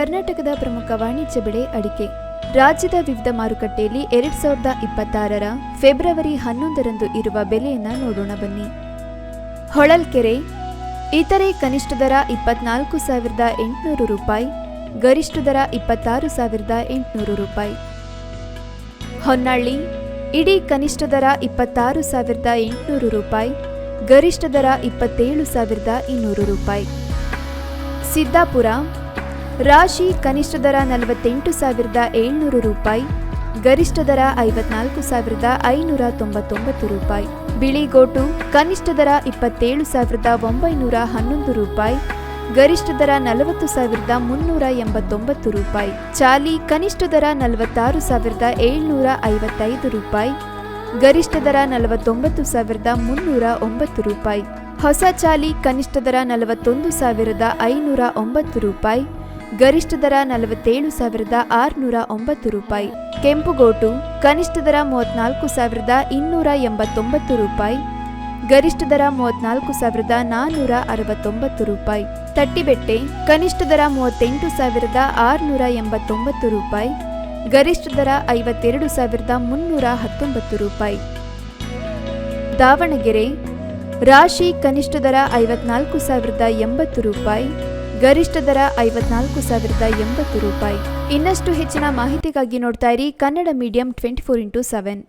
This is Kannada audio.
ಕರ್ನಾಟಕದ ಪ್ರಮುಖ ವಾಣಿಜ್ಯ ಬೆಳೆ ಅಡಿಕೆ. ರಾಜ್ಯದ ವಿವಿಧ ಮಾರುಕಟ್ಟೆಯಲ್ಲಿ ಎರಡ್ ಸಾವಿರದ ಇಪ್ಪತ್ತಾರರ ಫೆಬ್ರವರಿ ಹನ್ನೊಂದರಂದು ಇರುವ ಬೆಲೆಯನ್ನ ನೋಡೋಣ ಬನ್ನಿ. ಹೊಳಲ್ಕೆರೆ, ಇತರೆ ಕನಿಷ್ಠ ದರ ಇಪ್ಪತ್ನಾಲ್ಕು ಸಾವಿರದ ಎಂಟುನೂರು ರೂಪಾಯಿ, ಗರಿಷ್ಠ ದರ ಇಪ್ಪತ್ತಾರು ಸಾವಿರದ ಎಂಟುನೂರು ರೂಪಾಯಿ. ಹೊನ್ನಾಳಿ, ಇಡೀ ಕನಿಷ್ಠ ದರ ಇಪ್ಪತ್ತಾರು ಸಾವಿರದ ಎಂಟುನೂರು ರೂಪಾಯಿ, ಗರಿಷ್ಠ ದರ ಇಪ್ಪತ್ತೇಳು ಸಾವಿರದ ಇನ್ನೂರು ರೂಪಾಯಿ. ಸಿದ್ದಾಪುರ ರಾಶಿ ಕನಿಷ್ಠ ದರ ನಲವತ್ತೆಂಟು ಸಾವಿರದ ಏಳ್ನೂರು ರೂಪಾಯಿ, ಗರಿಷ್ಠ ದರ ಐವತ್ನಾಲ್ಕು ಸಾವಿರದ ಐನೂರ ತೊಂಬತ್ತೊಂಬತ್ತು ರೂಪಾಯಿ ಬಿಳಿಗೋಟು ಕನಿಷ್ಠ ದರ ಇಪ್ಪತ್ತೇಳು ಸಾವಿರದ ಒಂಬೈನೂರ ಹನ್ನೊಂದು ರೂಪಾಯಿ, ಗರಿಷ್ಠ ದರ ನಲವತ್ತು ಸಾವಿರದ ಮುನ್ನೂರ ಎಂಬತ್ತೊಂಬತ್ತು ರೂಪಾಯಿ, ಚಾಲಿ ಕನಿಷ್ಠ ದರ ನಲವತ್ತಾರು ಸಾವಿರದ ಏಳ್ನೂರ ಐವತ್ತೈದು ರೂಪಾಯಿ, ಗರಿಷ್ಠ ದರ ನಲವತ್ತೊಂಬತ್ತು ಸಾವಿರದ ಮುನ್ನೂರ ಒಂಬತ್ತು ರೂಪಾಯಿ, ಹೊಸ ಚಾಲಿ ಕನಿಷ್ಠ ದರ ನಲವತ್ತೊಂದು ಸಾವಿರದ ಐನೂರ ಒಂಬತ್ತು ರೂಪಾಯಿ ಗರಿಷ್ಠ ದರ ನಲವತ್ತೇಳು ಸಾವಿರದ ಆರುನೂರ ಒಂಬತ್ತು ರೂಪಾಯಿ. ಕೆಂಪುಗೋಟು ಕನಿಷ್ಠ ದರ ಮೂವತ್ನಾಲ್ಕು ಸಾವಿರದ ಇನ್ನೂರ ಎಂಬತ್ತೊಂಬತ್ತು ರೂಪಾಯಿ. ಗರಿಷ್ಠ ದರ ಮೂವತ್ನಾಲ್ಕು ಸಾವಿರದ ನಾನ್ನೂರ ಅರವತ್ತೊಂಬತ್ತು ರೂಪಾಯಿ. ತಟ್ಟಿಬೆಟ್ಟೆ ಕನಿಷ್ಠ ದರ ಮೂವತ್ತೆಂಟು ಸಾವಿರದ ಆರುನೂರ ಎಂಬತ್ತೊಂಬತ್ತು ರೂಪಾಯಿ. ಗರಿಷ್ಠ ದರ ಐವತ್ತೆರಡು ಸಾವಿರದ ಮುನ್ನೂರ ಹತ್ತೊಂಬತ್ತು ರೂಪಾಯಿ. ದಾವಣಗೆರೆ ರಾಶಿ ಕನಿಷ್ಠ ದರ ಐವತ್ನಾಲ್ಕು ಸಾವಿರದ ಎಂಬತ್ತು ರೂಪಾಯಿ. ಗರಿಷ್ಠ ದರ ಐವತ್ನಾಲ್ಕು ಸಾವಿರದ ಎಂಬತ್ತು ರೂಪಾಯಿ. ಇನ್ನಷ್ಟು ಹೆಚ್ಚಿನ ಮಾಹಿತಿಗಾಗಿ ನೋಡ್ತಾ ಇರಿ Kannada medium twenty four into seven.